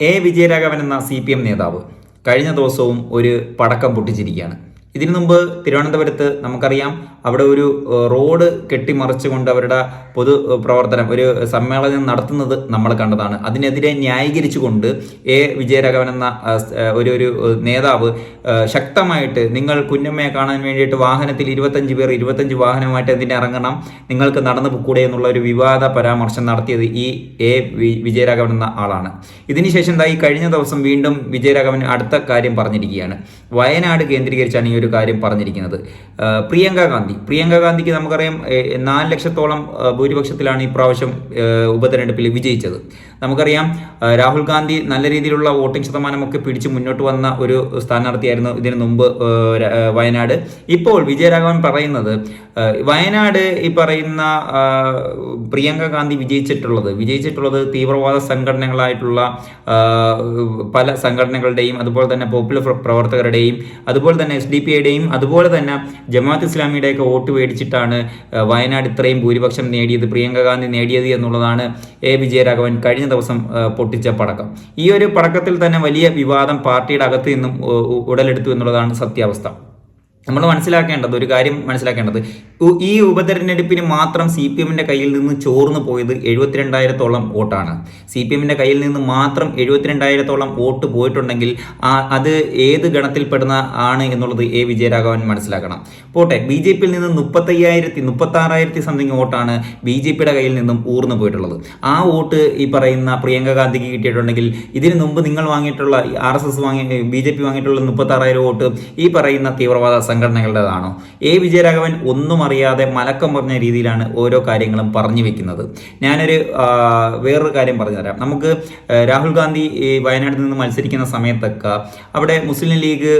A. Vijayaraghavan എന്ന C P M നേതാവ് കഴിഞ്ഞ ദിവസവും ഒരു പടക്കം പൊട്ടിച്ചിരിക്കുകയാണ്. ഇതിനു മുമ്പ് തിരുവനന്തപുരത്ത് നമുക്കറിയാം അവിടെ ഒരു റോഡ് കെട്ടിമറിച്ചുകൊണ്ട് അവരുടെ പൊതു പ്രവർത്തനം ഒരു സമ്മേളനം നടത്തുന്നത് നമ്മൾ കണ്ടതാണ്. അതിനെതിരെ ന്യായീകരിച്ചുകൊണ്ട് എ. വിജയരാഘവൻ എന്ന ഒരു ഒരു നേതാവ് ശക്തമായിട്ട് നിങ്ങൾ കുഞ്ഞമ്മയെ കാണാൻ വേണ്ടിയിട്ട് വാഹനത്തിൽ ഇരുപത്തഞ്ച് പേർ ഇരുപത്തഞ്ച് വാഹനമായിട്ട് എന്തിനെ ഇറങ്ങണം നിങ്ങൾക്ക് നടന്നു പൊക്കൂടെ എന്നുള്ള ഒരു വിവാദ പരാമർശം നടത്തിയത് ഈ എ. വിജയരാഘവൻ എന്ന ആളാണ്. ഇതിനുശേഷം എന്തായി കഴിഞ്ഞ ദിവസം വീണ്ടും വിജയരാഘവൻ അടുത്ത കാര്യം പറഞ്ഞിരിക്കുകയാണ്. വയനാട് കേന്ദ്രീകരിച്ചാണ് ഈ ഒരു കാര്യം പറഞ്ഞിരിക്കുന്നത്. പ്രിയങ്ക ഗാന്ധി. പ്രിയങ്ക ഗാന്ധിക്ക് നമുക്കറിയാം നാല് ലക്ഷത്തോളം ഭൂരിപക്ഷത്തിലാണ് ഇപ്രാവശ്യം പ്രാവശ്യം ഉപതെരഞ്ഞെടുപ്പിൽ വിജയിച്ചത്. നമുക്കറിയാം രാഹുൽ ഗാന്ധി നല്ല രീതിയിലുള്ള വോട്ടിംഗ് ശതമാനമൊക്കെ പിടിച്ച് മുന്നോട്ട് വന്ന ഒരു സ്ഥാനാർത്ഥിയായിരുന്നു ഇതിനു മുമ്പ് വയനാട്. ഇപ്പോൾ വിജയരാഘവൻ പറയുന്നത് വയനാട് ഈ പറയുന്ന പ്രിയങ്ക ഗാന്ധി വിജയിച്ചിട്ടുള്ളത് വിജയിച്ചിട്ടുള്ളത് തീവ്രവാദ സംഘടനകളായിട്ടുള്ള പല സംഘടനകളുടെയും അതുപോലെ തന്നെ പോപ്പുലർ പ്ര- പ്രവർത്തകരുടെയും അതുപോലെ തന്നെ എസ് ഡി പി ഐയുടെയും അതുപോലെ തന്നെ ജമാഅത്ത് ഇസ്ലാമിയുടെയൊക്കെ വോട്ട് മേടിച്ചിട്ടാണ് വയനാട് ഇത്രയും ഭൂരിപക്ഷം നേടിയത് പ്രിയങ്ക ഗാന്ധി നേടിയത് എന്നുള്ളതാണ് എ. വിജയരാഘവൻ കഴിഞ്ഞ ദിവസം പൊട്ടിച്ച പടക്കം. ഈ ഒരു പടക്കത്തിൽ തന്നെ വലിയ വിവാദം പാർട്ടിയുടെ അകത്ത് നിന്നും ഉടലെടുത്തു എന്നുള്ളതാണ് സത്യാവസ്ഥ. നമ്മൾ മനസ്സിലാക്കേണ്ടത് ഒരു കാര്യം മനസ്സിലാക്കേണ്ടത് ഈ ഉപതെരഞ്ഞെടുപ്പിന് മാത്രം സി പി എമ്മിന്റെ കയ്യിൽ നിന്ന് ചോർന്നു പോയത് എഴുപത്തിരണ്ടായിരത്തോളം വോട്ടാണ്. സി പി എമ്മിന്റെ കയ്യിൽ നിന്ന് മാത്രം എഴുപത്തിരണ്ടായിരത്തോളം വോട്ട് പോയിട്ടുണ്ടെങ്കിൽ അത് ഏത് ഗണത്തിൽപ്പെടുന്ന ആണ് എന്നുള്ളത് എ. വിജയരാഘവൻ മനസ്സിലാക്കണം. പോട്ടെ ബി ജെ പിയിൽ നിന്ന് മുപ്പത്തയ്യായിരത്തി മുപ്പത്താറായിരത്തി സംതിങ് വോട്ടാണ് ബി ജെ പിയുടെ കയ്യിൽ നിന്നും ഊർന്നു പോയിട്ടുള്ളത്. ആ വോട്ട് ഈ പറയുന്ന പ്രിയങ്ക ഗാന്ധിക്ക് കിട്ടിയിട്ടുണ്ടെങ്കിൽ ഇതിനു മുമ്പ് നിങ്ങൾ വാങ്ങിയിട്ടുള്ള ആർ എസ് എസ് വാങ്ങി ബി ജെ പി വാങ്ങിയിട്ടുള്ള മുപ്പത്താറായിരം വോട്ട് ഈ പറയുന്ന തീവ്രവാദ സംഘടനകളുടേതാണോ? എ. വിജയരാഘവൻ ഒന്നും അറിയാതെ മലക്കം പറഞ്ഞ രീതിയിലാണ് ഓരോ കാര്യങ്ങളും പറഞ്ഞു വെക്കുന്നത്. ഞാനൊരു വേറൊരു കാര്യം പറഞ്ഞുതരാം. നമുക്ക് രാഹുൽ ഗാന്ധി വയനാട്ടിൽ നിന്ന് മത്സരിക്കുന്ന സമയത്തൊക്കെ അവിടെ മുസ്ലിം ലീഗ്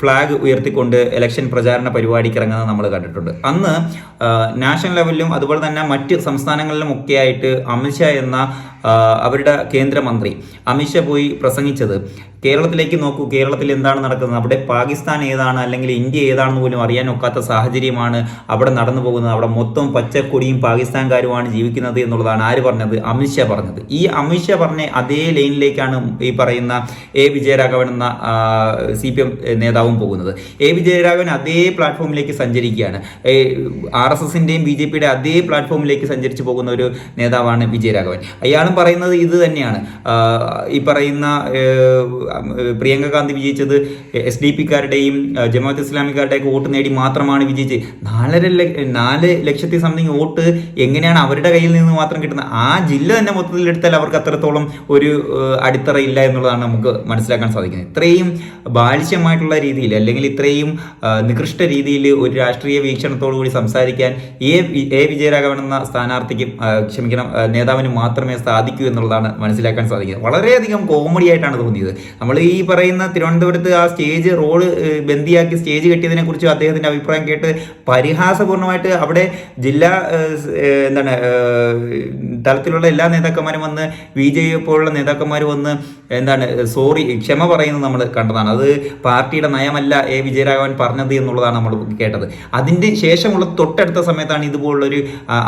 ഫ്ലാഗ് ഉയർത്തിക്കൊണ്ട് ഇലക്ഷൻ പ്രചാരണ പരിപാടിക്ക് ഇറങ്ങുന്നത് നമ്മൾ കണ്ടിട്ടുണ്ട്. അന്ന് നാഷണൽ ലെവലിലും അതുപോലെ തന്നെ മറ്റ് സംസ്ഥാനങ്ങളിലും ഒക്കെ ആയിട്ട് അമിത്ഷാ എന്ന അവരുടെ കേന്ദ്രമന്ത്രി അമിത്ഷാ പോയി പ്രസംഗിച്ചത് കേരളത്തിലേക്ക് നോക്കൂ കേരളത്തിൽ എന്താണ് നടക്കുന്നത്? അവിടെ പാകിസ്ഥാൻ ഏതാണ് അല്ലെങ്കിൽ ഇന്ത്യ ഏതാണെന്ന് പോലും അറിയാൻ ഒക്കാത്ത സാഹചര്യമാണ് അവിടെ നടന്നു പോകുന്നത്. അവിടെ മൊത്തം പച്ചക്കൊടിയും പാകിസ്ഥാൻകാരുമാണ് ജീവിക്കുന്നത് എന്നുള്ളതാണ് ആര് പറഞ്ഞത്? അമിത്ഷാ പറഞ്ഞത്. ഈ അമിത്ഷാ പറഞ്ഞ അതേ ലൈനിലേക്കാണ് ഈ പറയുന്ന എ വിജയരാഘവൻ എന്ന സി പി എം നേതാവും പോകുന്നത്. എ വിജയരാഘവൻ അതേ പ്ലാറ്റ്ഫോമിലേക്ക് സഞ്ചരിക്കുകയാണ്. ആർ എസ് എസിന്റെയും ബി ജെ പിയുടെ അതേ പ്ലാറ്റ്ഫോമിലേക്ക് സഞ്ചരിച്ചു പോകുന്ന ഒരു നേതാവാണ് വിജയരാഘവൻ. അയാളും പറയുന്നത് ഇത് തന്നെയാണ്. ഈ പറയുന്ന പ്രിയങ്ക ഗാന്ധി വിജയിച്ചത് എസ് ഡി പിക്കാരുടെയും ജമാഅത്ത് ഇസ്ലാമിക്കാരുടെയൊക്കെ വോട്ട് നേടി മാത്രമാണ് വിജയിച്ച് നാലര നാല് ലക്ഷത്തി സംതിങ് വോട്ട് എങ്ങനെയാണ് അവരുടെ കയ്യിൽ നിന്ന് മാത്രം കിട്ടുന്നത്? ആ ജില്ല തന്നെ മൊത്തത്തിൽ എടുത്താൽ അവർക്ക് അത്രത്തോളം ഒരു ഏഹ്, അടിത്തറ ഇല്ല എന്നുള്ളതാണ് നമുക്ക് മനസ്സിലാക്കാൻ സാധിക്കുന്നത്. ഇത്രയും ബാലിശ്യമായിട്ടുള്ള രീതിയിൽ അല്ലെങ്കിൽ ഇത്രയും നികൃഷ്ട രീതിയിൽ ഒരു രാഷ്ട്രീയ വീക്ഷണത്തോടു കൂടി സംസാരിക്കാൻ എ എ വിജയരാഘവൻ എന്ന സ്ഥാനാർത്ഥിക്കും ക്ഷമിക്കണം നേതാവിന് മാത്രമേ സാധിക്കൂ. എന്നുള്ളതാണ് മനസ്സിലാക്കാൻ സാധിക്കുന്നത്. വളരെയധികം കോമഡി ആയിട്ടാണ് തോന്നിയത്. നമ്മൾ ഈ പറയുന്ന തിരുവനന്തപുരത്ത് ആ സ്റ്റേജ് റോഡ് ബന്ദിയാക്കി സ്റ്റേജ് കെട്ടിയതിനെ കുറിച്ച് അദ്ദേഹത്തിന്റെ അഭിപ്രായം കേട്ട് പരിഹാസപൂർണമായിട്ട് അവിടെ ജില്ലാ എന്താണ് തലത്തിലുള്ള എല്ലാ നേതാക്കന്മാരും വന്ന് ബി ജെ പോലുള്ള നേതാക്കന്മാർ വന്ന് എന്താണ് സോറി ക്ഷമ പറയുന്നത് നമ്മൾ കണ്ടതാണ്. അത് പാർട്ടിയുടെ നയമല്ല എ വിജയരാഘവൻ പറഞ്ഞത് എന്നുള്ളതാണ് നമ്മൾ കേട്ടത്. അതിന്റെ ശേഷമുള്ള തൊട്ടടുത്ത സമയത്താണ് ഇതുപോലുള്ളൊരു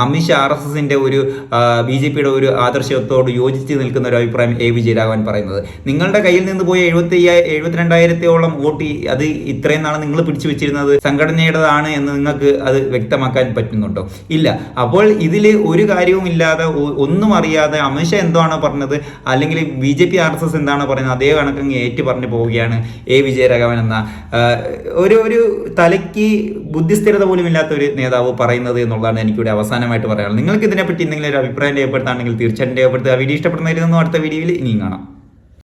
അമിത് ഷാ ആർ എസ് എസിന്റെ ഒരു ബി ജെ പിയുടെ ഒരു ആദർശത്തോട് യോജിച്ച് നിൽക്കുന്ന ഒരു അഭിപ്രായം എ വിജയരാഘവൻ പറയുന്നത്. നിങ്ങളുടെ കയ്യിൽ നിന്ന് പോയ എഴുപത്തി എഴുപത്തിരണ്ടായിരത്തോളം വോട്ട് അത് ഇത്രയും നാളെ നിങ്ങൾ പിടിച്ചു വെച്ചിരുന്നത്? സംഘടനയുടേതാണ് എന്ന് നിങ്ങൾക്ക് അത് വ്യക്തമാക്കാൻ പറ്റുന്നുണ്ടോ? ഇല്ല. അപ്പോൾ ഇതിൽ ഒരു കാര്യവും ഇല്ലാതെ ഒന്നും അറിയാതെ അമിത്ഷാ എന്താണോ പറഞ്ഞത്? അല്ലെങ്കിൽ B J P R S S എന്താണോ പറയുന്നത്? അതേ കണക്കങ്ങ് ഏറ്റു പറഞ്ഞു പോവുകയാണ് എ വിജയരാഘവൻ എന്ന ഒരു ഒരു തലയ്ക്ക് ബുദ്ധിസ്ഥിരത പോലും ഇല്ലാത്ത ഒരു നേതാവ് പറയുന്നത് എന്നുള്ളതാണ് എനിക്കിവിടെ അവസാനമായിട്ട് പറയാനുള്ളത്. നിങ്ങൾക്ക് ഇതിനെപ്പറ്റി എന്തെങ്കിലും ഒരു അഭിപ്രായം രേഖപ്പെടുത്താണെങ്കിൽ തീർച്ചയായിട്ടും രേഖപ്പെടുത്തുക വീഡിയോ ഇഷ്ടപ്പെടുന്നതായിരുന്നു അടുത്ത വീഡിയോയിൽ ഇനിയും കാണാം.